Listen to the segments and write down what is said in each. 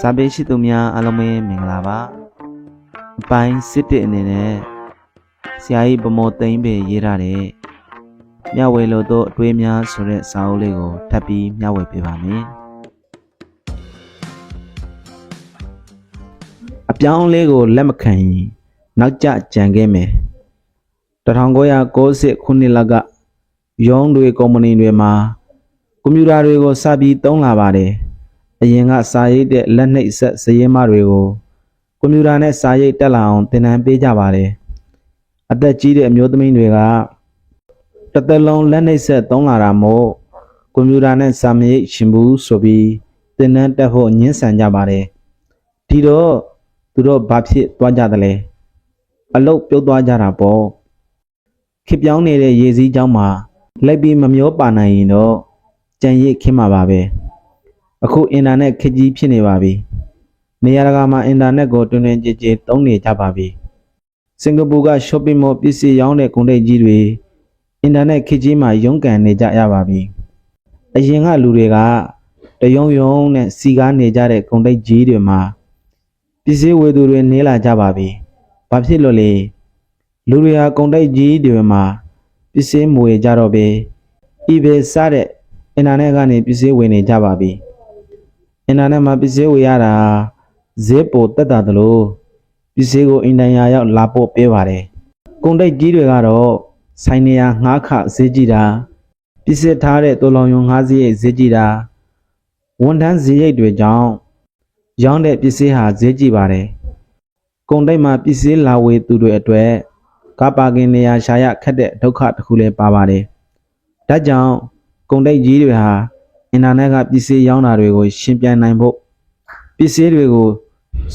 စာပေရှိသူများအားလုံးပဲမင်္ဂလာပါအပိုင်းစစ်တစ်အနေနဲ့ဆရာကြီးဗမောသိမ့်ပဲရေးထားတဲ့မျှဝေလို့တော့အတွေးများဆိုတဲ့စာအုပ်လေးကိုထပ်ပြီးမျှဝေပေးပါမယ်အပြောင်းအလဲကိုလက်မခံရင်နောက်ကျကြံခဲ့မယ်1990ခုနှစ်လောက်ကရုံးတွေကုမ္ပဏီတွေမှာကွန်ပျူတာတွေကိုစပြီးသုံးလာပါတယ် အရင်ကစာရိတ်တဲ့လက်နှိပ်ဆက်စရေးမတွေကိုကွန်ပျူတာနဲ့စာရိတ်တက်လာအောင်သင်တန်းပေးကြပါတယ်။အသက်ကြီးတဲ့အမျိုးသမီးတွေကတစ်သက်လုံးလက်နှိပ်ဆက်သုံးလာတာမို့ကွန်ပျူတာနဲ့စာမရိတ်ရှင်ဘူးဆိုပြီးသင်တန်းတက်ဖို့ညှင်းဆန်ကြပါတယ်။ဒီတော့သူတို့ဘာဖြစ်သွားကြသလဲ။အလုတ်ပြုတ်သွားကြတာပေါ့။ခေပြောင်းနေတဲ့ရေစည်းเจ้าမှာလိုက်ပြီးမမျောပါနိုင်ရင်တော့ကြံရစ်ခင်းမှာပါပဲ။ အခုအင်တာနက်ခေတ်ကြီးဖြစ်နေပါပြီ။နေရာတကာမှာအင်တာနက်ကိုတွင်တွင်ကြည်ကြည်သုံးနေကြပါပြီ။စင်ကာပူက shopping mall ပစ္စည်းရောင်းတဲ့ကုန်တိုက်ကြီးတွေအင်တာနက်ခေတ်ကြီးမှာရုန်းကန်နေကြရပါပြီ။အရင်ကလူတွေကတယုံယုံနဲ့စီကားနေကြတဲ့ကုန်တိုက်ကြီးတွေမှာပစ္စည်းဝယ်သူတွေနေလာကြပါပြီ။ဘာဖြစ်လို့လဲ။လူတွေဟာကုန်တိုက်ကြီးတွေမှာပစ္စည်းမဝယ်ကြတော့ပဲ eBay စတဲ့အင်တာနက်ကနေပစ္စည်းဝယ်နေကြပါပြီ။ အင်တာနက်မှာပစ္စည်းဝယ်ရတာဈေးပိုတက်တာတလို့ပစ္စည်းကိုအင်တန်ယာရောက်လာပို့ပေးပါတယ်။ကုန်တိုက်ကြီးတွေကတော့ဆိုင်နေရာငှားခဈေးကြီးတာပစ္စည်းထားတဲ့တိုလောင်ယုံငှားစရိတ်ဈေးကြီးတာဝန်ထမ်းဈေးရိတ်တွေကြောင့်ရောင်းတဲ့ပစ္စည်းဟာဈေးကြီးပါတယ်။ကုန်တိုက်မှာပစ္စည်းလာဝယ်သူတွေအတွက်ကားပါကင်နေရာရှာရခက်တဲ့ဒုက္ခတစ်ခုလည်းပါပါတယ်။ဒါကြောင့်ကုန်တိုက်ကြီးတွေဟာ အင်တာနက်ကပစ္စည်းရောင်းတာတွေကိုရှင်းပြနိုင်ဖို့ပစ္စည်းတွေကို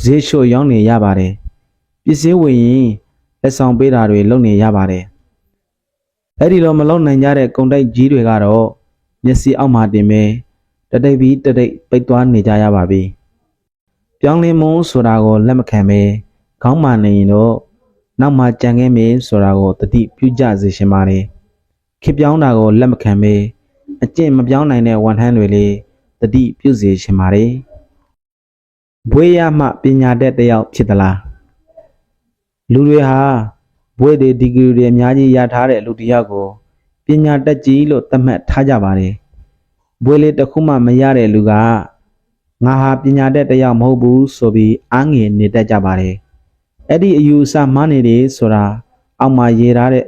ဈေးလျှော့ရောင်းနေရပါတယ်ပစ္စည်းဝင်ရင်လက်ဆောင်ပေးတာတွေလုပ်နေရပါတယ်အဲ့ဒီတော့မလုပ်နိုင်ကြတဲ့ကုန်တိုက်ကြီးတွေကတော့မျက်စိအောက်မှာတင်ပဲတတိတ်ပြီးတတိတ်ပိတ်သွားနေကြရပါပြီပြောင်းလဲမုန်းဆိုတာကိုလက်မခံပဲခေါင်းမာနေရင်တော့နောက်မှကြံခဲ့မယ်ဆိုတာကိုတတိပြုကြစေရှင်ပါတယ်ခေပြောင်းတာကိုလက်မခံပဲ အကျင့်မပြောင်းနိုင်တဲ့ဝန်ထမ်းတွေလေတတိပြုစေချင်ပါတယ်။ဘွေရမှပညာတတ်တစ်ယောက်ဖြစ်သလား။လူတွေဟာဘွေတွေဒီဂရီတွေအများကြီးရထားတဲ့လူတစ်ယောက်ကိုပညာတတ်ကြီးလို့သတ်မှတ်ထားကြပါတယ်။ဘွေလေးတစ်ခုမှမရတဲ့လူကငါဟာပညာတတ်တစ်ယောက်မဟုတ်ဘူးဆိုပြီးအားငယ်နေတတ်ကြပါတယ်။အဲ့ဒီအယူအဆမှားနေတယ်ဆိုတာအောက်မှာရေးထားတဲ့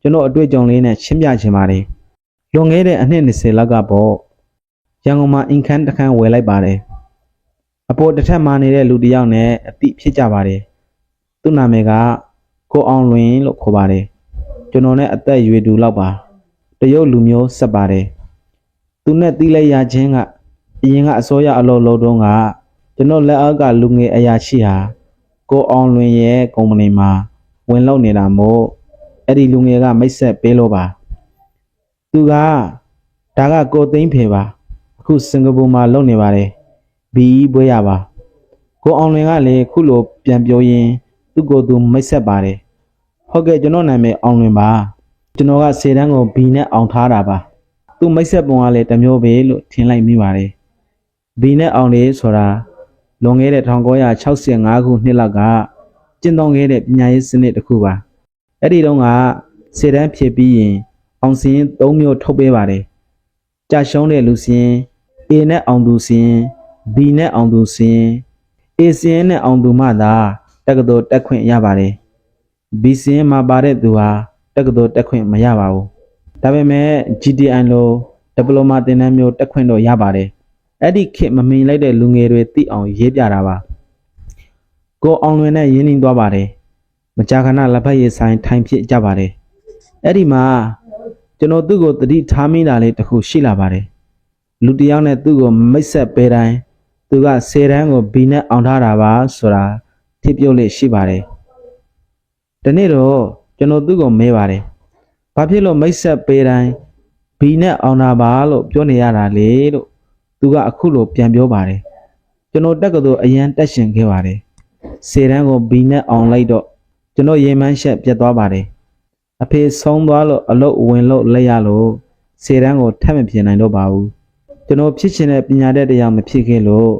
ကျွန်တော်အတွေ့အကြုံလေးနဲ့ရှင်းပြချင်ပါတယ်။ လွန်ခဲ့တဲ့အနှစ်20လောက်ကပေါ့ရန်ကုန်မှာအင်ခန်းတစ်ခန်းဝယ်လိုက်ပါတယ်အပေါ်တစ်ထပ်မှာနေတဲ့လူတစ်ယောက်နဲ့အတိဖြစ်ကြပါတယ်သူ့နာမည်ကကိုအောင်လွင်လို့ခေါ်ပါတယ်ကျွန်တော်နဲ့အသက်အရွယ်တူလောက်ပါတရုတ်လူမျိုးဆက်ပါတယ်သူနဲ့တီးလိုက်ရခြင်းကအရင်ကအစိုးရအလုပ်လုပ်တုန်းကကျွန်တော်လက်အောက်ကလူငယ်အရာရှိဟာကိုအောင်လွင်ရဲ့ကုမ္ပဏီမှာဝင်လုပ်နေတာမို့အဲ့ဒီလူငယ်ကမိတ်ဆက်ပေးလို့ပါ သူကဒါကကိုသိန်းဖေပါအခုစင်ကာပူမှာလုပ်နေပါတယ်ဘီဘွေးရပါကိုအောင်လင်ကလည်းခုလိုပြန်ပြောရင်းသူ့ကိုယ်သူမိတ်ဆက်ပါတယ်ဟုတ်ကဲ့ကျွန်တော်နာမည်အောင်လင်ပါကျွန်တော်ကစေတန်းကိုဘီနဲ့အောင်ထားတာပါသူ့မိတ်ဆက်ပုံကလည်းတစ်မျိုးပဲလို့ထင်လိုက်မိပါတယ်ဘီနဲ့အောင်လေးဆိုတာလွန်ခဲ့တဲ့1965ခုနှစ်လောက်ကကျင့်သုံးခဲ့တဲ့ပညာရေးစနစ်တစ်ခုပါအဲ့ဒီတုန်းကစေတန်းဖြည့်ပြီးရင် အောင်စင်း၃မျိုးထုတ်ပေးပါတယ်။ကြာရှုံးတဲ့လူစင်း A နဲ့အောင်သူစင်း B နဲ့အောင်သူစင်း A စင်းနဲ့အောင်သူမှသာတက္ကသိုလ်တက်ခွင့်ရပါတယ်။ B စင်းမှာပါတဲ့သူဟာတက္ကသိုလ်တက်ခွင့်မရပါဘူး။ဒါပေမဲ့ GTI လိုဒီပလိုမာသင်တန်းမျိုးတက်ခွင့်တော့ရပါတယ်။အဲ့ဒီခေတ်မမီလိုက်တဲ့လူငယ်တွေသိအောင်ရေးပြတာပါ။ကိုအောင်လွင်နဲ့ရင်းနှီးသွားပါတယ်။မကြာခဏလက်ဖက်ရည်ဆိုင်ထိုင်ဖြစ်ကြပါတယ်။အဲ့ဒီမှာ ကျွန်တော်သူ့ကိုတတိထားမိတာလေးတစ်ခုရှိလာပါတယ်လူတစ်ယောက်နဲ့သူ့ကိုမိတ်ဆက်ပေးတိုင်းသူက10တန်းကိုဘီနဲ့အောင်ထားတာပါဆိုတာထိပြုတ်လေးရှိပါတယ်ဒီနေ့တော့ကျွန်တော်သူ့ကိုမေးပါတယ်ဘာဖြစ်လို့မိတ်ဆက်ပေးတိုင်းဘီနဲ့အောင်တာပါလို့ပြောနေရတာလေလို့သူကအခုလိုပြန်ပြောပါတယ်ကျွန်တော်တက်ကတူအရန်တက်ရှင်ခဲ့ပါတယ်10တန်းကိုဘီနဲ့အောင်လိုက်တော့ကျွန်တော်ရေမန်းရှက်ပြတ်သွားပါတယ် အဖေဆုံးသွားလို့အလုတ်ဝင်လို့လက်ရလို့စေတန်းကိုထပ်မပြင်နိုင်တော့ပါဘူးကျွန်တော်ဖြစ်ချင်တဲ့ပညာတတ်တရားမဖြစ်ခဲ့လို့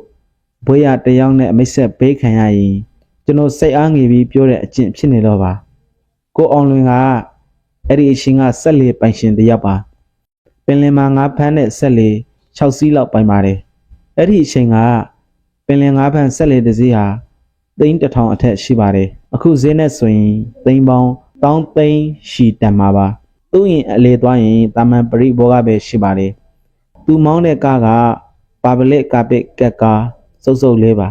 ဘွေရတယောက်နဲ့မိတ်ဆက်ပေးခံရရင်ကျွန်တော်စိတ်အားငယ်ပြီးပြောတဲ့အကျင့်ဖြစ်နေတော့ပါကိုအောင်လွင်ကအဲ့ဒီအရှင်ကဆက်လေပိုင်ရှင်တစ်ယောက်ပါပင်လယ်မှာငါးဖမ်းတဲ့ဆက်လေ6စီးလောက်ပိုင်ပါတယ်အဲ့ဒီအချိန်ကပင်လယ်ငါးဖမ်းဆက်လေတစ်စီးဟာသိန်းတစ်ထောင်အထက်ရှိပါတယ်အခုဈေးနဲ့ဆိုရင်သိန်းပေါင်း တောင်းသိန်းရှိတန်မှာပါသူ့ရင်အလေသွားရင်တာမန်ပရိဘောကပဲရှိပါတယ်သူမောင်းတဲ့ကားကပါပလက်ကာပစ်ကက်ကားစုပ်စုပ်လေးပါ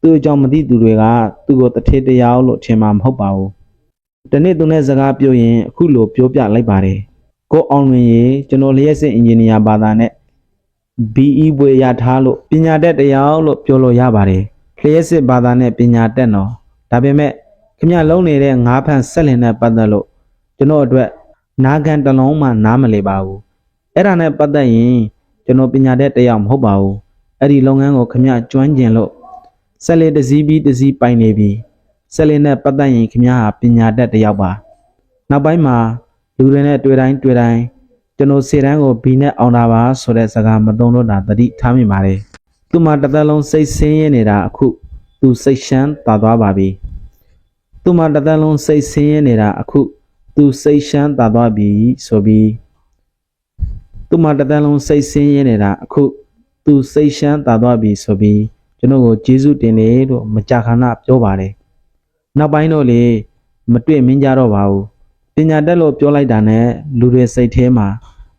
သူ့အကြောင်းမသိသူတွေကသူ့ကိုတထေးတရားလို့ထင်မှာမဟုတ်ပါဘူး။ဒီနေ့သူနဲ့စကားပြောရင်အခုလိုပြောပြလိုက်ပါတယ်။ကိုအောင်လွင်ရေကျွန်တော်လျှက်စစ်အင်ဂျင်နီယာဘာသာနဲ့ BE ဘွေရထားလို့ပညာတတ်တရားလို့ပြောလို့ရပါတယ်။လျှက်စစ်ဘာသာနဲ့ပညာတတ်တော့ဒါပေမဲ့ ခင်ဗျလုံးနေတဲ့ငါးဖန်ဆက်လင်နဲ့ပတ်သက်လို့ကျွန်တော်အတွက်နာခံတစ်လုံးမှနားမလည်ပါဘူး။အဲ့ဒါနဲ့ပတ်သက်ရင်ကျွန်တော်ပညာတတ်တရားမဟုတ်ပါဘူး။အဲ့ဒီလုပ်ငန်းကိုခင်ဗျကျွမ်းကျင်လို့ဆက်လေတစ်စီးပြီးတစ်စီးပိုင်နေပြီဆက်လေနဲ့ပတ်သက်ရင်ခင်ဗျားဟာပညာတတ်တစ်ယောက်ပါနောက်ပိုင်းမှာလူတွေနဲ့တွေ့တိုင်းတွေ့တိုင်းကျွန်တော်စေတန်းကိုဘီနဲ့အောင်တာပါဆိုတဲ့စကားမသုံးလို့တာတတိထားမိပါတယ်သူ့မှာတစ်သက်လုံးစိတ်ဆင်းရဲနေတာအခုသူစိတ်ရှမ်းသာသွားပါပြီ သူ့မှာတစ်သက်လုံးစိတ်ဆင်းရဲနေတာအခုသူစိတ်ရှမ်းသာသွားပြီဆိုပြီးသူ့မှာတစ်သက်လုံးစိတ်ဆင်းရဲနေတာအခုသူစိတ်ရှမ်းသာသွားပြီဆိုပြီးကျွန်တော်ကိုကျေးဇူးတင်တယ်လို့မကြာခဏပြောပါတယ်။နောက်ပိုင်းတော့လေမတွေ့မင်းကြတော့ပါဘူး။ပညာတက်လို့ပြောလိုက်တာနဲ့လူတွေစိတ်ထဲမှာ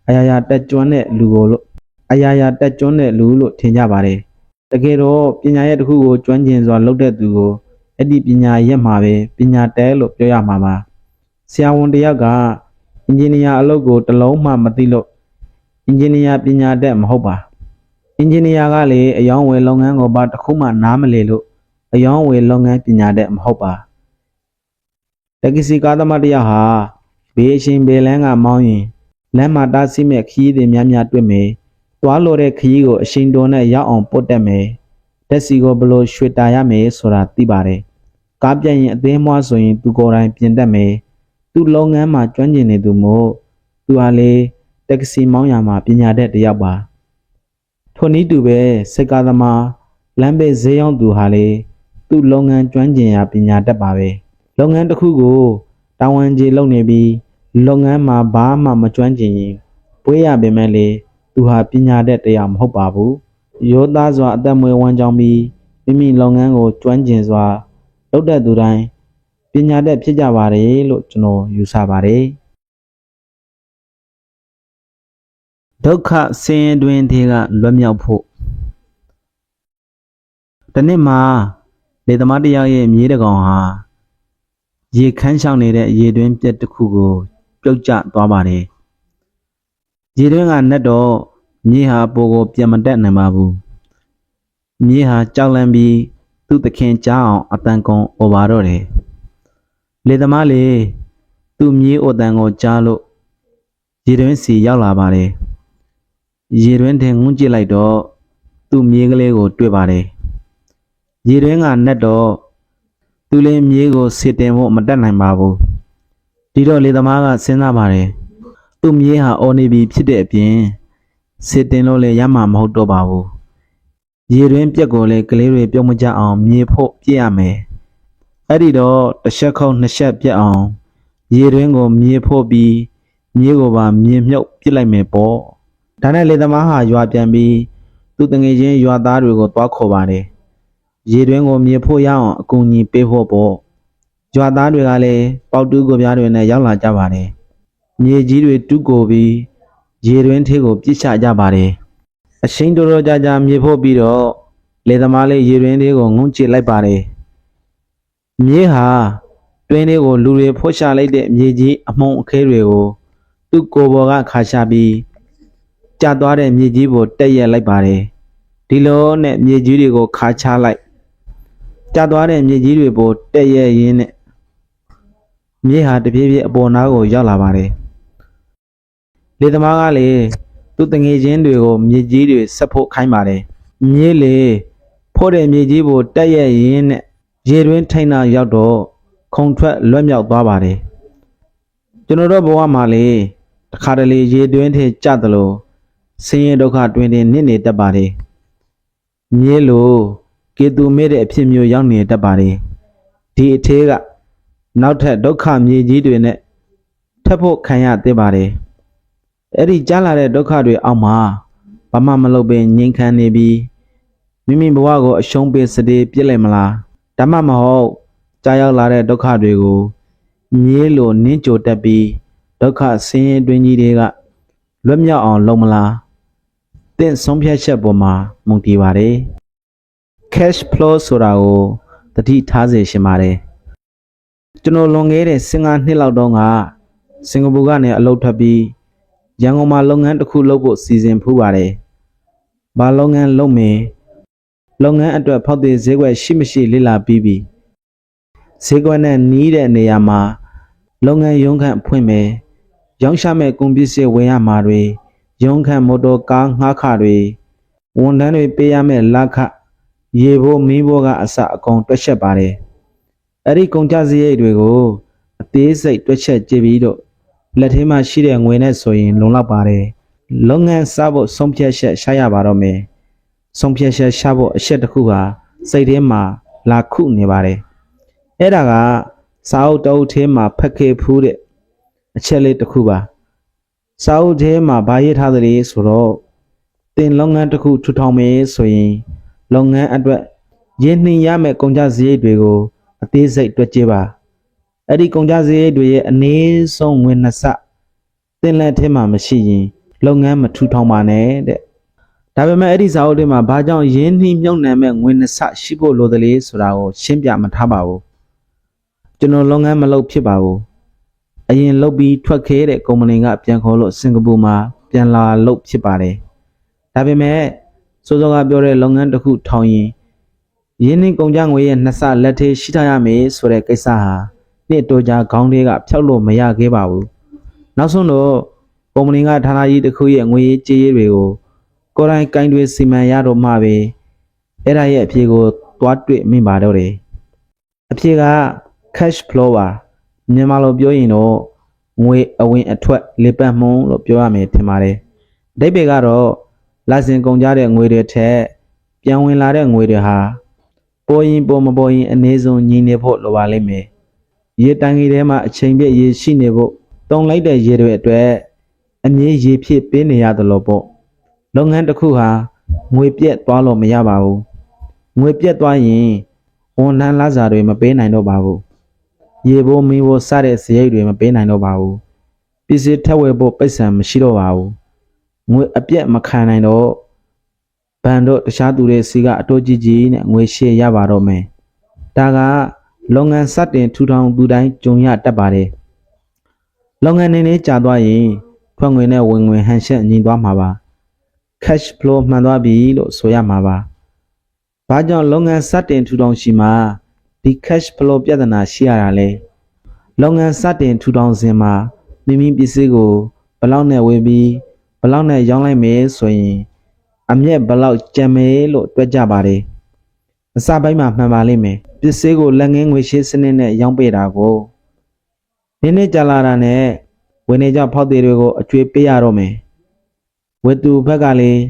အရာရာတက်ကျွမ်းတဲ့လူကိုလို့အရာရာတက်ကျွမ်းတဲ့လူလို့ထင်ကြပါတယ်။တကယ်တော့ပညာရဲ့တစ်ခုကိုကျွမ်းကျင်စွာလုပ်တဲ့သူကို အဲ့ဒီပညာရက်မှာပဲပညာတဲလို့ပြောရမှာပါ။ဆရာဝန်တစ်ယောက်ကအင်ဂျင်နီယာအလုပ်ကိုတစ်လုံးမှမသိလို့အင်ဂျင်နီယာပညာတတ်မဟုတ်ပါ။အင်ဂျင်နီယာကလေအယောင်းဝယ်လုပ်ငန်းကိုပါတစ်ခုမှနားမလည်လို့အယောင်းဝယ်လုပ်ငန်းပညာတတ်မဟုတ်ပါတက္ကစီကားသမားတစ်ယောက်ဟာဘေးအရှင်ဘေးလန်းကမောင်းရင်လမ်းမှာတားဆီးမဲ့ခရီးတွေများများတွေ့မယ်တွားလို့တဲ့ခရီးကိုအရှင်တော်နဲ့ရောက်အောင်ပုတ်တက်မယ် တက်စီကိုဘယ်လို့ရွှေတာရမယ်ဆိုတာသိပါတယ်ကားပြတ်ရင်အသေးမွားဆိုရင်သူကိုယ်တိုင်ပြင်တတ်မယ်သူ့လုပ်ငန်းမှာကျွမ်းကျင်နေသူမို့သူဟာလေတက္ကစီမောင်းရမှာပညာတတ်တစ်ယောက်ပါထိုနည်းတူပဲစက်ကားသမားလမ်းဘေးဈေးရောက်သူဟာလေသူ့လုပ်ငန်းကျွမ်းကျင်ရာပညာတတ်ပါပဲလုပ်ငန်းတစ်ခုကိုတာဝန်ကျေလုပ်နေပြီးလုပ်ငန်းမှာဘာမှမကျွမ်းကျင်ရင်ပွေးရပင်မဲ့လေသူဟာပညာတတ်တရားမဟုတ်ပါဘူး ရိုးသားစွာအသက်မွေးဝမ်းကြောင်းပြီးမိမိလုပ်ငန်းကိုကျွမ်းကျင်စွာလုပ်တတ်သူတိုင်းပညာတတ်ဖြစ်ကြပါတယ်လို့ကျွန်တော်ယူဆပါတယ်ဒုက္ခဆင်းရဲတွင်ထဲကလွတ်မြောက်ဖို့ဒီနေ့မှာလေသမားတစ်ယောက်ရဲ့မြေးတကောင်ဟာရေခမ်းရှောင်နေတဲ့ရေတွင်းပြက်တစ်ခုကို ပြုတ်ကျသွားပါတယ်ရေတွင်းကနက်တော့ မြေဟာပိုကိုပြန်မတက်နိုင်ပါဘူးမြေဟာကြောက်လန့်ပြီးသူ့သခင်ကြားအောင်အတန်ကုန်អော်ပါတော့တယ်လေသမားလေသူ့မြေးအိုတန်ကိုကြားလို့ရေတွင်းစီရောက်လာပါတယ်ရေတွင်းထင်ငုံးကြည့်လိုက်တော့သူ့မြေးကလေးကို တွေ့ပါတယ်ရေတွင်းကနက်တော့သူလည်းမြေးကိုဆေတင်ဖို့မတက်နိုင်ပါဘူးဒီတော့လေသမားကစဉ်းစားပါတယ်သူ့မြေးဟာအော်နေပြီဖြစ်တဲ့အပြင် ဆေတင်လို့လည်းရမှာမဟုတ်တော့ပါဘူးရေတွင်းပြက်ကိုလည်းကလေးတွေပြုံးမကြအောင်မြေဖို့ပြည့်ရမယ်အဲ့ဒီတော့တစ်ချက်ခုံးနှစ်ချက်ပြက်အောင်ရေတွင်းကိုမြေဖို့ပြီးမြေကိုပါမြေမြုပ်ပြစ်လိုက်မယ်ပေါ့ဒါနဲ့လေသမားဟာရွာပြန်ပြီးသူ့တငယ်ချင်းရွာသားတွေကိုတွားခေါ်ပါတယ်။ရေတွင်းကိုမြေဖို့ရအောင်အကူအညီပေးဖို့ပေါ့။ရွာသားတွေကလည်းပေါက်တူးကိုပြားတွေနဲ့ရောက်လာကြပါတယ်။မြေကြီးတွေတူးကိုပြီး ရေတွင်းထဲကိုပြစ်ချကြပါတယ်။အရှိန်တော်တော်ကြာကြာမြေဖို့ပြီးတော့လေသမားလေးရေတွင်းထဲကိုငုံကြည့်လိုက်ပါတယ်။မြေဟာတွင်းလေးကိုလူတွေဖော့ချလိုက်တဲ့မြေကြီးအမှုံအခဲတွေကိုသူ့ကိုယ်ပေါ်ကခါချပြီးကျသွားတဲ့မြေကြီးကိုတက်ရက်လိုက်ပါတယ်ဒီလိုနဲ့မြေကြီးတွေကိုခါချလိုက်ကျသွားတဲ့မြေကြီးတွေပေါ်တက်ရက်ရင်းနဲ့မြေဟာတပြေးပြေးအပေါ်နားကိုရောက်လာပါတယ် လေသမားကလေသူ့တငယ်ချင်းတွေကိုမြေကြီးတွေဆက်ဖို့ခိုင်းပါတယ်မြေလေဖို့တဲ့မြေကြီးကိုတက်ရက်ရင်းနဲ့ရေတွင်းထိန်တာရောက်တော့ခုံထွက်လွတ်မြောက်သွားပါတယ်ကျွန်တော်တို့ဘဝမှာလေတခါတလေရေတွင်းထဲကျသလိုဆင်းရဲဒုက္ခတွင်တွင်နစ်နေတတ်ပါတယ်။မြေလိုကေသူမေ့တဲ့အဖြစ်မျိုးရောက်နေတတ်ပါတယ်ဒီအထဲကနောက်ထပ်ဒုက္ခမြေကြီးတွေနဲ့ထပ်ဖို့ခံရသေးပါတယ် အဲ့ဒီကြားလာတဲ့ဒုက္ခတွေအောက်မှာဘာမှမလုပ်ပင်ငြိမ်ခံနေပြီးမိမိဘဝကိုအရှုံးပေးစတဲ့ပြစ်လိုက်မလားဒါမှမဟုတ်ကြားရောက်လာတဲ့ဒုက္ခတွေကိုမြေးလို့နင်းကြိုတက်ပြီးဒုက္ခဆင်းရဲတွင်းကြီးတွေကလွတ်မြောက်အောင်လုပ်မလားတင့်ဆုံးဖြတ်ချက်ပေါ်မှာမူတည်ပါတယ် cash flow ဆိုတာကိုတတိထားစေရှင်ပါတယ်ကျွန်တော်လွန်ခဲ့တဲ့15နှစ်လောက်တုန်းကစင်ကာပူကနေအလုပ်ထွက်ပြီး ရန်ကုန်မှာလုပ်ငန်းတစ်ခုလုပ်ဖို့စီစဉ်ဖူးပါတယ်။ဘာလုပ်ငန်းလုပ်မင်လုပ်ငန်းအတွက်ဖောက်သည်ဈေးကွက်ရှိမရှိလေ့လာပြီးပြီဈေးကွက်နဲ့နီးတဲ့နေရာမှာလုပ်ငန်းရုံးခန့်ဖွင့်မယ်ရောင်းချမဲ့ကုန်ပစ္စည်းဝယ်ရမှာတွေရုံးခန့်မော်တော်ကားငှားခတွေဝန်ထမ်းတွေပေးရမယ့်လက်ခရေဖို့မီးဖို့ကအစအကုန်တွက်ချက်ပါတယ်အဲ့ဒီကုန်ကြစရိတ်တွေကိုအသေးစိတ်တွက်ချက်ကြည့်ပြီးတော့ လက်ထဲမှာရှိတဲ့ငွေနဲ့ဆိုရင် လုံလောက်ပါတယ်လုပ်ငန်းစဖို့ဆုံးဖြတ်ချက်ရှာရပါတော့မယ်ဆုံးဖြတ်ချက်ရှာဖို့အချက်တစ်ခုဟာစိတ်ထဲမှာလာခုနေပါတယ်အဲ့ဒါကစာအုပ်တအုပ်ထဲမှာဖက်ခေဖူးတဲ့အချက်လေးတစ်ခုပါစာအုပ်ထဲမှာဗာရေးထားသလေဆိုတော့တင်လုပ်ငန်းတစ်ခုထူထောင်မယ်ဆိုရင်လုပ်ငန်းအတွက်ရင်းနှီးရမယ့်ကုန်ကျစရိတ်တွေကိုအသေးစိတ်တွက်ကြည့်ပါ အဲ့ဒီကုန်ကျစရိတ်တွေရဲ့အနည်းဆုံးငွေနှစ်ဆတင်လက်ထဲမှာမရှိရင်လုပ်ငန်းမထူထောင်ပါနဲ့တဲ့ဒါပေမဲ့အဲ့ဒီစာအုပ်ထဲမှာဘာကြောင့်ရင်းနှီးမြုပ်နှံမဲ့ငွေနှစ်ဆရှိဖို့လိုသလဲဆိုတာကိုရှင်းပြမထားပါဘူးကျွန်တော်လုပ်ငန်းမလုပ်ဖြစ်ပါဘူးအရင်လုပ်ပြီးထွက်ခဲတဲ့ကုမ္ပဏီကပြန်ခေါ်လို့စင်ကာပူမှာပြန်လာလုပ်ဖြစ်ပါတယ်ဒါပေမဲ့စိုးစောကပြောတဲ့လုပ်ငန်းတစ်ခုထောင်ရင်ရင်းနှီးကုန်ကြငွေရဲ့နှစ်ဆလက်သေးရှိထားရမယ်ဆိုတဲ့ကိစ္စဟာ နှစ်တိုကြာခေါင်းတွေကဖျောက်လို့မရခဲ့ပါဘူးနောက်ဆုံးတော့ကုမ္ပဏီကဌာနကြီးတစ်ခုရဲ့ငွေရေးကြေးရေးတွေကိုကိုယ်တိုင်ကင်တွေစီမံရတော့မှပဲအဲ့ဒါရဲ့အဖြေကိုသွားတွေ့မိပါတော့တယ်အဖြေက cash flow ပါမြန်မာလိုပြောရင်တော့ငွေအဝင်အထွက်လေပတ်မှုန်းလို့ပြောရမယ်ထင်ပါတယ်အဓိပ္ပာယ်ကတော့လာစင်ကုန်ကြတဲ့ငွေတွေထက်ပြန်ဝင်လာတဲ့ငွေတွေဟာပေါ်ရင်ပေါ်မပေါ်ရင်အနည်းဆုံးညီနေဖို့လိုပါလိမ့်မယ် ရေတန်ကြီးထဲမှာအချိန်ပြည့်ရေရှိနေဖို့တုံလိုက်တဲ့ရေတွေအတွက်အမြင့်ရေဖြစ်ပေးနေရတယ်လို့ပေါ့လုပ်ငန်းတစ်ခုဟာငွေပြက်သွားလို့မရပါဘူးငွေပြက်သွားရင်ဝန်ထမ်းလစာတွေမပေးနိုင်တော့ပါဘူးရေဘိုးမီးဘိုးစတဲ့စရိတ်တွေမပေးနိုင်တော့ပါဘူးပစ္စည်းထက်ဝယ်ဖို့ပိတ်ဆံမရှိတော့ပါဘူးငွေအပြက်မခံနိုင်တော့ဘန်တို့တခြားသူတွေစီကအတိုးကြီးကြီးနဲ့ငွေရှေ့ရပါတော့မယ်ဒါက လုပ်ငန်းစတင်ထူထောင်သူတိုင်းကြုံရတတ်ပါတယ်လုပ်ငန်းနေနေကြာသွားရင်ဖွင့်ငွေနဲ့ဝင်ငွေဟန်ချက်ညီသွားမှာပါ cash flow မှန်သွားပြီလို့ဆိုရမှာပါ။ဘာကြောင့်လုပ်ငန်းစတင်ထူထောင်ရှိမှာဒီ cash flow ပြဿနာရှိရတာလဲ။လုပ်ငန်းစတင်ထူထောင်စဉ်မှာမိမိပစ္စည်းကိုဘယ်လောက်နဲ့ဝယ်ပြီးဘယ်လောက်နဲ့ရောင်းလိုက်မယ်ဆိုရင်အမျက်ဘယ်လောက်ကျန်မယ်လို့တွက်ကြပါတယ်။အစပိုင်းမှာမှန်ပါလိမ့်မယ်။ ပစ္စည်းကိုလက်ငင်းငွေရှင်းစနစ်နဲ့ရောင်းပေးတာကိုနည်းနည်းကြာလာတာနဲ့ဝင်နေကြဖောက်သေးတွေကိုအကျွေးပေးရတော့မယ်။ဝတ္တူဘက်ကလည်း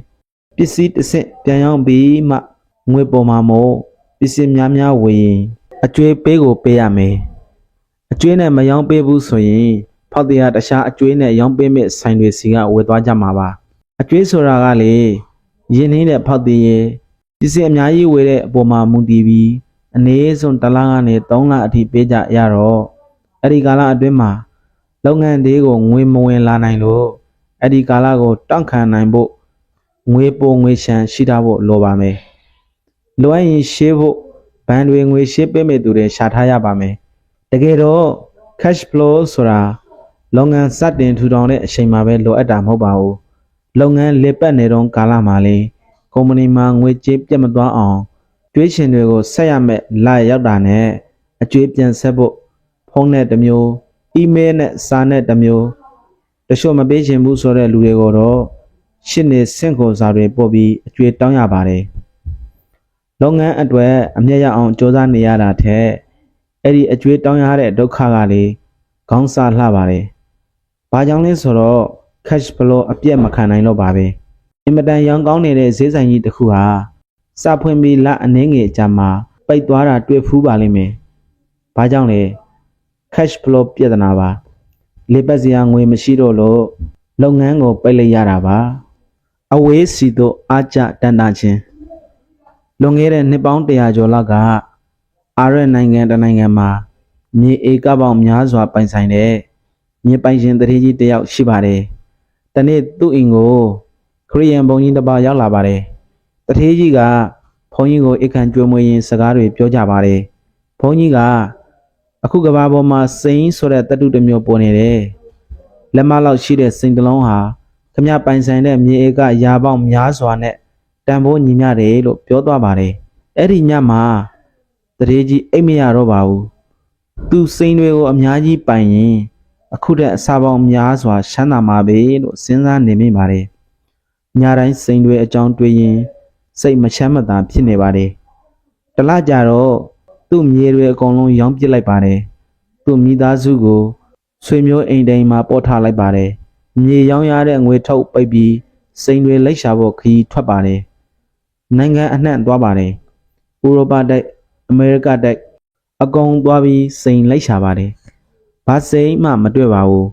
ပစ္စည်းတစ်ဆင့်ပြန်ရောင်းပြီးမှငွေပေါ်မှာမို့ပစ္စည်းများများဝယ်ရင်အကျွေးပေးကိုပေးရမယ်အကျွေးနဲ့မရောင်းပေးဘူးဆိုရင်ဖောက်တရားတခြားအကျွေးနဲ့ရောင်းပေးမဲ့ဆိုင်တွေစီကဝယ်သွားကြမှာပါအကျွေးဆိုတာကလေရင်းနှီးတဲ့ဖောက်တည်ရဲ့ပစ္စည်းအများကြီးဝယ်တဲ့အပေါ်မှာမူတည်ပြီး အနည်းဆုံးတစ်လကနေ3လအထိပေးကြရတော့အဲ့ဒီကာလအတွင်းမှာလုပ်ငန်းတွေကိုငွေမဝင်လာနိုင်လို့အဲ့ဒီကာလကိုတောင့်ခံနိုင်ဖို့ငွေပိုငွေရှမ်းရှိတာဖို့လိုပါမယ်။လိုအပ်ရင်ရှေးဖို့ဘဏ်တွေငွေရှေးပေးမဲ့သူတွေရှာထားရပါမယ်။တကယ်တော့ cash flow ဆိုတာလုပ်ငန်းစတင်ထူထောင်တဲ့အချိန်မှာပဲလိုအပ်တာမဟုတ်ပါဘူး။လုပ်ငန်းလက်ပတ်နေတော့ကာလမှာလေကုမ္ပဏီမှာငွေကြေးပြတ်မသွားအောင် တွေးရှင်တွေကိုဆက်ရမဲ့လာရောက်တာနဲ့အကျွေးပြန်ဆက်ဖို့ဖုန်းနဲ့တစ်မျိုးအီးမေးလ်နဲ့စာနဲ့တစ်မျိုးတချို့မပေးချင်ဘူးဆိုတဲ့လူတွေကိုတော့ရှစ်နေစင့်ကိုစာတွေပို့ပြီးအကျွေးတောင်းရပါတယ်လုပ်ငန်းအတွက်အမျက်ရအောင်စ조사နေရတာထက်အဲ့ဒီအကျွေးတောင်းရတဲ့ဒုက္ခကလေခေါင်းစားလှပါတယ်ဘာကြောင့်လဲဆိုတော့ cash flow အပြတ်မခံနိုင်တော့ပါပဲအင်မတန်ရောင်းကောင်းနေတဲ့ဈေးဆိုင်ကြီးတစ်ခုဟာ စဖွင့်ပြီးလက်အနှင်းငယ်အကြာမှာပိတ်သွားတာတွေ့ဖူးပါလိမ့်မယ်။ဘာကြောင့်လဲ cash flow ပြဿနာပါ။လေပတ်စရာငွေမရှိတော့လို့လုပ်ငန်းကိုပိတ်လိုက်ရတာပါ။အဝေးစီတို့အားကြတန်တာချင်းလွန်ခဲ့တဲ့နှစ်ပေါင်း100ကျော်လောက်ကအာရက်နိုင်ငံတစ်နိုင်ငံမှာမြေဧကပေါင်းများစွာပိုင်ဆိုင်တဲ့မြေပိုင်ရှင်တရေကြီးတစ်ယောက်ရှိပါတယ်။တနေ့သူ့အိမ်ကိုခရီးယန်ဘုံကြီးတစ်ပါးရောက်လာပါတယ်။ တရေကြီးကဘုန်းကြီးကိုအိတ်ခံကြွေးမွေးရင်းစကားတွေပြောကြပါတယ်။ဘုန်းကြီးကအခုကဘာပေါ်မှာစိန်ဆိုတဲ့တတုတစ်မျိုးပေါ်နေတယ်။လက်မလောက်ရှိတဲ့စိန်တစ်လုံးဟာခမပိုင်ဆိုင်တဲ့မြေဧကရာပေါင်းများစွာနဲ့တန်ဖိုးညီမျှတယ်လို့ပြောသွားပါတယ်။အဲ့ဒီညမှာတရေကြီးအိတ်မရတော့ပါဘူး။သူစိန်တွေကိုအများကြီးပိုင်ရင်အခုတည်းအစာပေါင်းများစွာရှမ်းသာမှာပဲလို့စဉ်းစားနေမိပါတယ်။ညတိုင်းစိန်တွေအကြောင်းတွေးရင် စိတ်မချမ်းမသာဖြစ်နေပါတယ်။တလကြတော့သူ့မြေတွေအကုန်လုံးရောင်းပစ်လိုက်ပါတယ်။သူ့မိသားစုကိုဆွေမျိုးအိမ်တိုင်းမှာပို့ထားလိုက်ပါတယ်။မြေရောင်းရတဲ့ငွေထုတ်ပိတ်ပြီးစိန်တွေလိုက်ရှာဖို့ခရီးထွက်ပါတယ်။နိုင်ငံအနှံ့သွားပါတယ်။ဥရောပတိုက်အမေရိကတိုက်အကုန်သွားပြီးစိန်လိုက်ရှာပါတယ်။ဘာစိန်မှမတွေ့ပါဘူး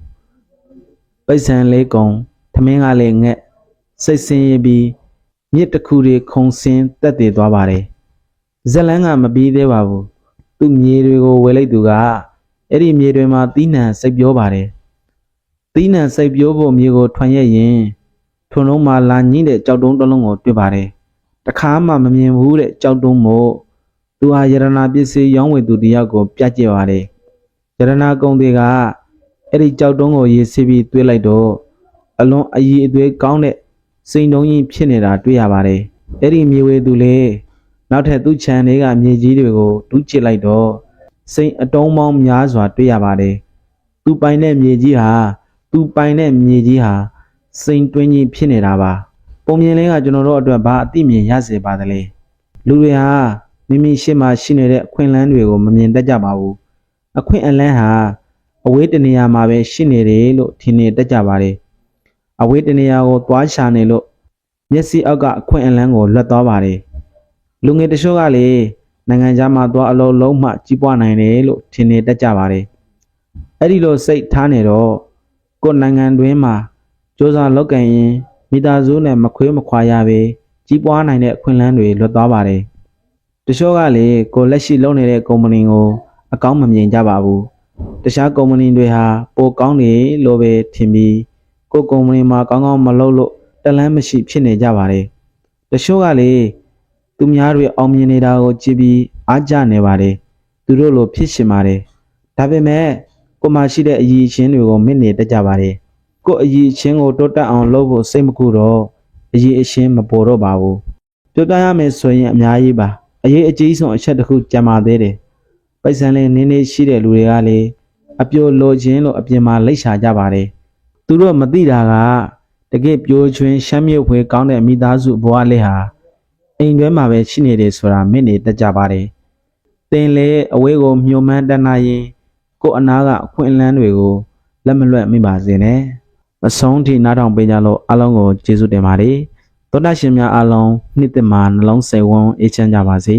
။ပိတ်ဆန်လေးကုံထမင်းကလေးငက်စိတ်ဆင်းရပြီး မြစ်တစ်ခုတွေခုံဆင်းတက်တည်သွားပါတယ်။ဇက်လန်းကမပြီးသေးပါဘူး။သူ့မြေတွေကိုဝယ်လိုက်သူကအဲ့ဒီမြေတွေမှာတီးနှံစိတ်ပြောပါတယ်။တီးနှံစိတ်ပြောဖို့မြေကိုထွန်ရက်ရင်ထွန်လုံးမှာလာညင်းတဲ့ကြောက်တုံးတစ်လုံးကိုတွေ့ပါတယ်။တခါမှမမြင်ဘူးတဲ့ကြောက်တုံးမို့သူဟာယရနာပစ္စည်းရောင်းဝယ်သူတယောက်ကိုပြကြည့်ပါတယ်။ယရနာကုံတွေကအဲ့ဒီကြောက်တုံးကိုရေးဆေးပြီးတွေးလိုက်တော့အလွန်အည်အသွေးကောင်းတဲ့ စိန်တုံးကြီးဖြစ်နေတာတွေ့ရပါတယ်။အဲ့ဒီမြေဝေသူလေနောက်ထပ်သူ့ခြံတွေကမြေကြီးတွေကိုတူးချစ်လိုက်တော့စိန်အတုံးပေါင်းများစွာတွေ့ရပါတယ်။သူပိုင်တဲ့မြေကြီးဟာသူပိုင်တဲ့မြေကြီးဟာစိန်တွင်းကြီးဖြစ်နေတာပါ။ပုံမြင်လေးကကျွန်တော်တို့အတွက်ဘာအသိမြင်ရစေပါသလဲ။လူတွေဟာမိမိရှေ့မှာရှိနေတဲ့အခွင့်အလမ်းတွေကိုမမြင်တတ်ကြပါဘူးအခွင့်အလမ်းဟာအဝေးတနေရာမှာပဲရှိနေတယ်လို့ထင်နေတတ်ကြပါတယ်အဝေးတနေရာကိုသွားရှာနေလို့ မျက်စိအောက်ကအခွင့်အလမ်းကိုလွတ်သွားပါတယ်လူငယ်တချို့ကလေနိုင်ငံခြားမှာသွားအလုံးလုံးမှကြီးပွားနိုင်တယ်လို့ထင်နေတတ်ကြပါတယ်အဲ့ဒီလိုစိတ်ထားနေတော့ကိုယ်နိုင်ငံတွင်းမှာစ조사လောက်ကင်ရင်မိသားစုနဲ့မခွေးမခွာရပဲကြီးပွားနိုင်တဲ့အခွင့်အလမ်းတွေလွတ်သွားပါတယ်တချို့ကလေကိုလက်ရှိလုပ်နေတဲ့ကုမ္ပဏီကိုအကောင်းမမြင်ကြပါဘူးတခြားကုမ္ပဏီတွေဟာပိုကောင်းတယ်လို့ပဲထင်ပြီးကိုယ့်ကုမ္ပဏီမှာကောင်းကောင်းမလုပ်လို့ တလန်းမရှိဖြစ်နေကြပါတယ်တချို့ကလေသူများတွေအောင်မြင်နေတာကိုကြည့်ပြီးအားကျနေပါတယ်သူတို့လိုဖြစ်ရှင်ပါတယ်ဒါပေမဲ့ကိုယ်မှရှိတဲ့အရည်အချင်းတွေကိုမင့်နေတတ်ကြပါတယ်ကိုယ့်အရည်အချင်းကိုတိုးတက်အောင်လုပ်ဖို့စိတ်မကူတော့အရည်အချင်းမပေါ်တော့ပါဘူးပြောပြရမယ်ဆိုရင်အများကြီးပါအရေးအကြီးဆုံးအချက်တစ်ခုကြံပါသေးတယ်ပိုက်ဆံလေးနင်းနေရှိတဲ့လူတွေကလေအပြိုလိုခြင်းလို့အပြင်မှာလိတ်ရှာကြပါတယ်သူတို့မသိတာက တကယ်ပြိုချွင်းရှမ်းမြုပ်ဖွယ်ကောင်းတဲ့မိသားစုဘဝလေးဟာအိမ်တွဲမှာပဲရှိနေတယ်ဆိုတာမင့်နေတတ်ကြပါတယ်တင်လေအဝေးကိုမျှော်မှန်းတတ်နိုင်ရင်ကို့အနာကအခွင့်အလမ်းတွေကိုလက်မလွတ်မိပါစေနဲ့အဆုံးထိနားထောင်ပေးကြလို့အားလုံးကိုကျေးဇူးတင်ပါတယ်သောတာရှင်များအားလုံးနှစ်သက်မှာနှလုံးစိတ်ဝန်းအေးချမ်းကြပါစေ